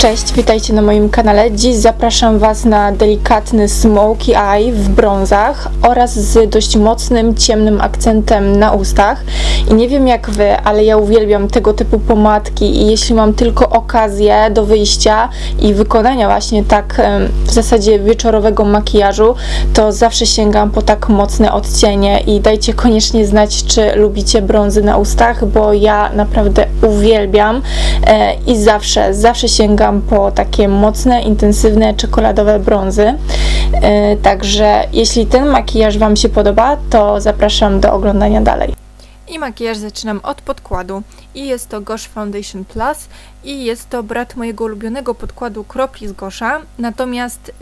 Cześć, witajcie na moim kanale. Dziś zapraszam Was na delikatny smoky eye w brązach oraz z dość mocnym, ciemnym akcentem na ustach. I nie wiem jak Wy, ale ja uwielbiam tego typu pomadki i jeśli mam tylko okazję do wyjścia i wykonania właśnie tak w zasadzie wieczorowego makijażu, to zawsze sięgam po tak mocne odcienie i dajcie koniecznie znać, czy lubicie brązy na ustach, bo ja naprawdę uwielbiam e, i zawsze, zawsze sięgam po takie mocne, intensywne, czekoladowe brązy. E, Także jeśli ten makijaż Wam się podoba, to zapraszam do oglądania dalej. I makijaż zaczynam od podkładu. I jest to Gosh Foundation Plus i jest to brat mojego ulubionego podkładu kropli z Gosha. Natomiast y,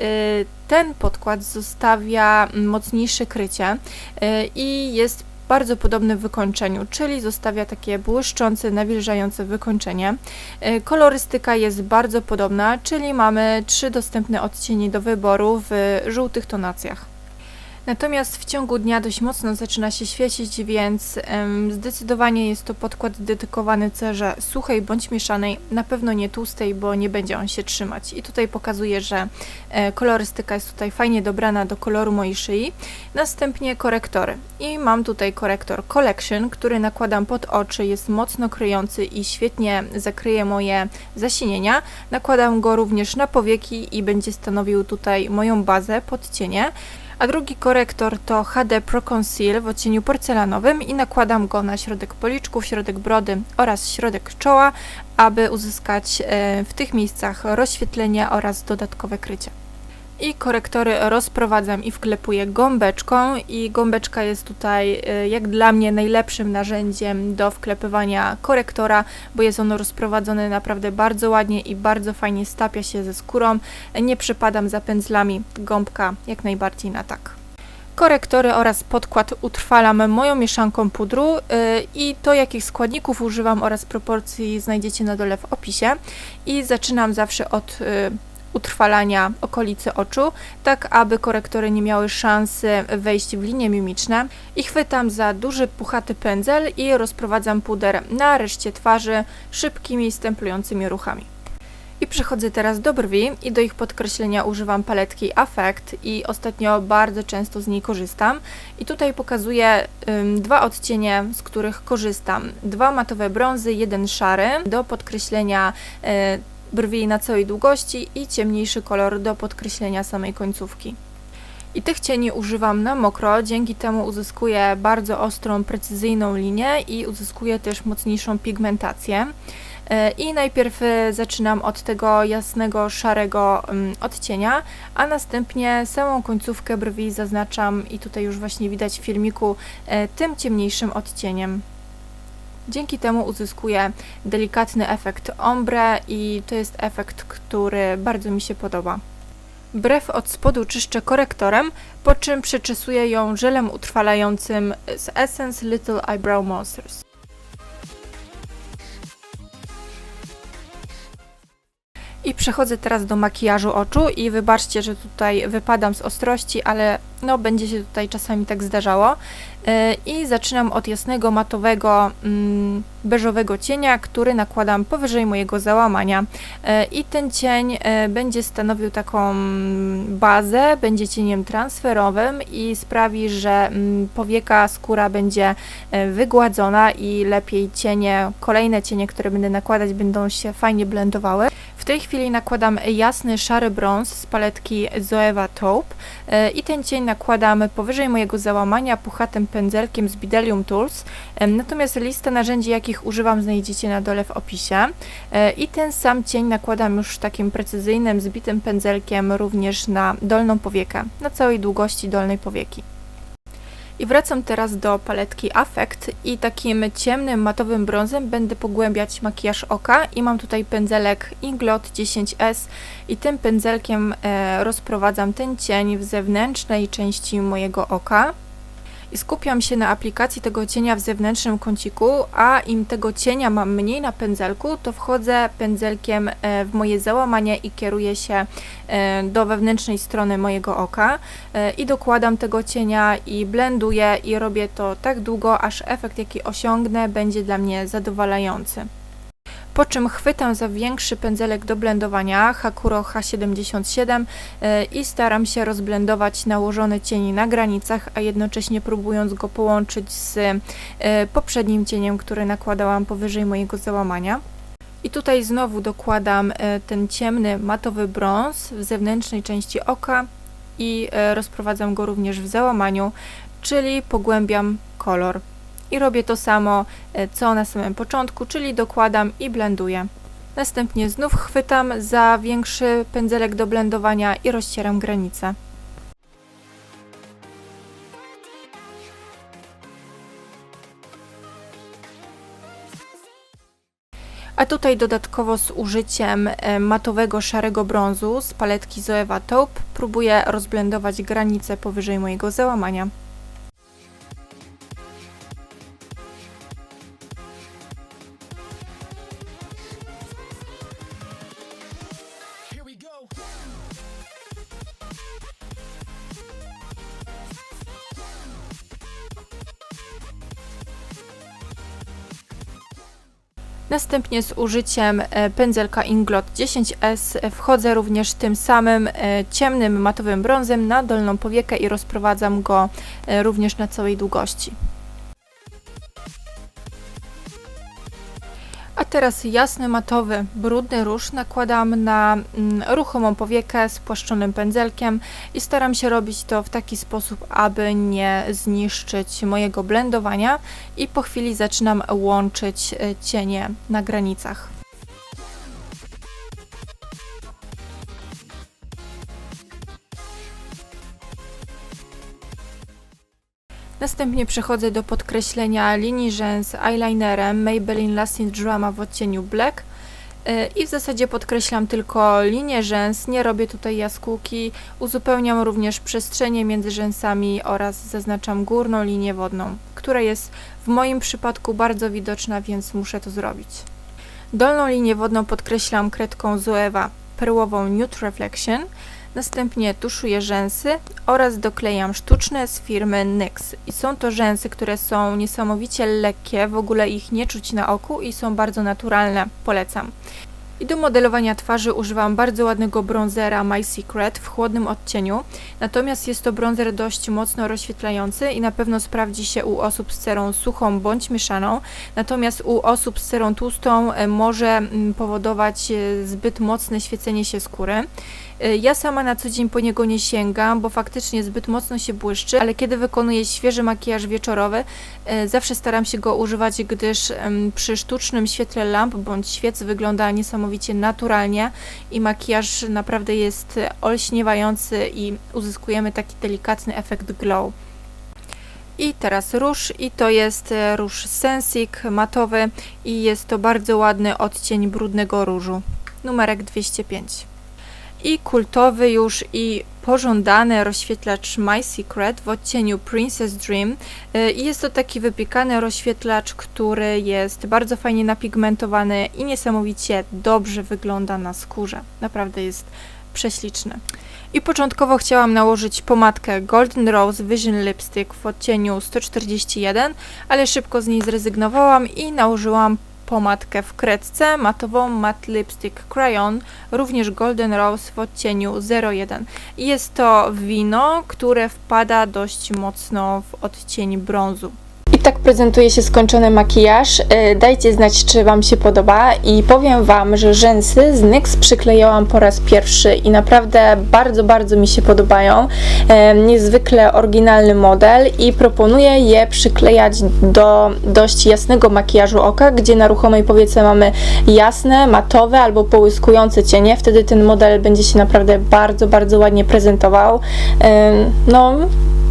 ten podkład zostawia mocniejsze krycie y, i jest bardzo podobny w wykończeniu, czyli zostawia takie błyszczące, nawilżające wykończenie. Y, Kolorystyka jest bardzo podobna, czyli mamy trzy dostępne odcienie do wyboru w żółtych tonacjach. Natomiast w ciągu dnia dość mocno zaczyna się świecić, więc em, zdecydowanie jest to podkład dedykowany cerze suchej bądź mieszanej, na pewno nie tłustej, bo nie będzie on się trzymać. I tutaj pokazuję, że e, kolorystyka jest tutaj fajnie dobrana do koloru mojej szyi. Następnie korektory. I mam tutaj korektor Collection, który nakładam pod oczy, jest mocno kryjący i świetnie zakryje moje zasinienia. Nakładam go również na powieki i będzie stanowił tutaj moją bazę pod cienie. A drugi korektor to HD Pro Conceal w odcieniu porcelanowym i nakładam go na środek policzków, środek brody oraz środek czoła, aby uzyskać e, w tych miejscach rozświetlenie oraz dodatkowe krycie. I korektory rozprowadzam i wklepuję gąbeczką i gąbeczka jest tutaj e, jak dla mnie najlepszym narzędziem do wklepywania korektora, bo jest ono rozprowadzone naprawdę bardzo ładnie i bardzo fajnie stapia się ze skórą. Nie przypadam za pędzlami, gąbka jak najbardziej na tak. Korektory oraz podkład utrwalam moją mieszanką pudru yy, i to jakich składników używam oraz proporcji znajdziecie na dole w opisie. I zaczynam zawsze od yy, utrwalania okolicy oczu, tak aby korektory nie miały szansy wejść w linie mimiczne. I chwytam za duży, puchaty pędzel i rozprowadzam puder na reszcie twarzy szybkimi, stemplującymi ruchami. I przechodzę teraz do brwi i do ich podkreślenia używam paletki Affect i ostatnio bardzo często z niej korzystam. I tutaj pokazuję ym, dwa odcienie, z których korzystam. Dwa matowe brązy, jeden szary do podkreślenia y, brwi na całej długości i ciemniejszy kolor do podkreślenia samej końcówki. I tych cieni używam na mokro, dzięki temu uzyskuję bardzo ostrą, precyzyjną linię i uzyskuję też mocniejszą pigmentację. E, I najpierw e, zaczynam od tego jasnego, szarego mm, odcienia, a następnie samą końcówkę brwi zaznaczam i tutaj już właśnie widać w filmiku e, tym ciemniejszym odcieniem. Dzięki temu uzyskuję delikatny efekt ombre i to jest efekt, który bardzo mi się podoba. Brew od spodu czyszczę korektorem, po czym przeczesuję ją żelem utrwalającym z Essence Little Eyebrow Monsters. I przechodzę teraz do makijażu oczu i wybaczcie, że tutaj wypadam z ostrości, ale no będzie się tutaj czasami tak zdarzało. Yy, I zaczynam od jasnego, matowego, mm, beżowego cienia, który nakładam powyżej mojego załamania. Yy, I ten cień yy, będzie stanowił taką mm, bazę, będzie cieniem transferowym i sprawi, że mm, powieka, skóra będzie wygładzona i lepiej cienie, kolejne cienie, które będę nakładać, będą się fajnie blendowały. Tej chwili nakładam jasny, szary brąz z paletki Zoeva Taupe yy, i ten cień nakładam powyżej mojego załamania puchatym pędzelkiem z Bidelium Tools. Natomiast listę narzędzi, jakich używam, znajdziecie na dole w opisie. Yy, I ten sam cień nakładam już takim precyzyjnym, zbitym pędzelkiem również na dolną powiekę, na całej długości dolnej powieki. I wracam teraz do paletki Affect i takim ciemnym, matowym brązem będę pogłębiać makijaż oka i mam tutaj pędzelek Inglot 10S i tym pędzelkiem e, rozprowadzam ten cień w zewnętrznej części mojego oka. I skupiam się na aplikacji tego cienia w zewnętrznym kąciku, a im tego cienia mam mniej na pędzelku, to wchodzę pędzelkiem e, w moje załamanie i kieruję się e, do wewnętrznej strony mojego oka e, i dokładam tego cienia i blenduję i robię to tak długo, aż efekt jaki osiągnę będzie dla mnie zadowalający. Po czym chwytam za większy pędzelek do blendowania Hakuro H77 e, i staram się rozblendować nałożone cienie na granicach, a jednocześnie próbując go połączyć z e, poprzednim cieniem, który nakładałam powyżej mojego załamania. I tutaj znowu dokładam e, ten ciemny matowy brąz w zewnętrznej części oka i rozprowadzam go również w załamaniu, czyli pogłębiam kolor. I robię to samo e, co na samym początku, czyli dokładam i blenduję. Następnie znów chwytam za większy pędzelek do blendowania i rozcieram granice. A tutaj dodatkowo z użyciem e, matowego szarego brązu z paletki Zoewa Taupe próbuję rozblendować granice powyżej mojego załamania. Następnie z użyciem e, pędzelka Inglot 10S wchodzę również tym samym e, ciemnym matowym brązem na dolną powiekę i rozprowadzam go e, również na całej długości. Teraz jasny matowy, brudny róż nakładam na mm, ruchomą powiekę spłaszczonym pędzelkiem i staram się robić to w taki sposób, aby nie zniszczyć mojego blendowania i po chwili zaczynam łączyć e, cienie na granicach. Następnie przechodzę do podkreślenia linii rzęs eyelinerem Maybelline Lasting Drama w odcieniu Black. Yy, i w zasadzie podkreślam tylko linię rzęs, nie robię tutaj jaskółki, uzupełniam również przestrzenie między rzęsami oraz zaznaczam górną linię wodną, która jest w moim przypadku bardzo widoczna, więc muszę to zrobić. Dolną linię wodną podkreślam kredką Zoewa perłową Nude Reflection, Następnie tuszuję rzęsy oraz doklejam sztuczne z firmy NYX. I są to rzęsy, które są niesamowicie lekkie, w ogóle ich nie czuć na oku i są bardzo naturalne. Polecam. I do modelowania twarzy używam bardzo ładnego bronzera My Secret w chłodnym odcieniu, natomiast jest to bronzer dość mocno rozświetlający i na pewno sprawdzi się u osób z cerą suchą bądź mieszaną, natomiast u osób z cerą tłustą e, może mm, powodować e, zbyt mocne świecenie się skóry. E, Ja sama na co dzień po niego nie sięgam, bo faktycznie zbyt mocno się błyszczy, ale kiedy wykonuję świeży makijaż wieczorowy, e, zawsze staram się go używać, gdyż przy sztucznym świetle lamp bądź świec wygląda niesamowicie naturalnie i makijaż naprawdę jest olśniewający i uzyskujemy taki delikatny efekt glow. I teraz róż i to jest e, róż Sensic matowy i jest to bardzo ładny odcień brudnego różu. Numerek 205 i kultowy już i pożądany rozświetlacz My Secret w odcieniu Princess Dream. Y, I jest to taki wypiekany rozświetlacz, który jest bardzo fajnie napigmentowany i niesamowicie dobrze wygląda na skórze. Naprawdę jest prześliczny. I początkowo chciałam nałożyć pomadkę Golden Rose Vision Lipstick w odcieniu 141, ale szybko z niej zrezygnowałam i nałożyłam pomadkę w kredce matową Matte Lipstick Crayon, również Golden Rose w odcieniu 01. I Jest to wino, które wpada dość mocno w odcień brązu. Tak prezentuje się skończony makijaż. E, Dajcie znać, czy Wam się podoba i powiem Wam, że rzęsy z NYX przyklejałam po raz pierwszy i naprawdę bardzo, bardzo mi się podobają. E, Niezwykle oryginalny model i proponuję je przyklejać do dość jasnego makijażu oka, gdzie na ruchomej powiece mamy jasne, matowe albo połyskujące cienie. Wtedy ten model będzie się naprawdę bardzo, bardzo ładnie prezentował. E, No,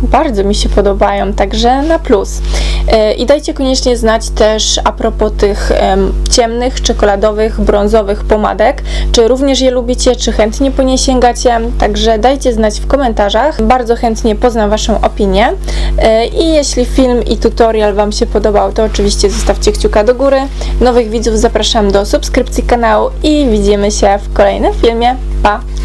bardzo mi się podobają, także na plus. E, I dajcie koniecznie znać też a propos tych em, ciemnych, czekoladowych, brązowych pomadek, czy również je lubicie, czy chętnie po nie sięgacie, także dajcie znać w komentarzach. Bardzo chętnie poznam Waszą opinię. E, I jeśli film i tutorial Wam się podobał, to oczywiście zostawcie kciuka do góry. Nowych widzów zapraszam do subskrypcji kanału i widzimy się w kolejnym filmie. Pa!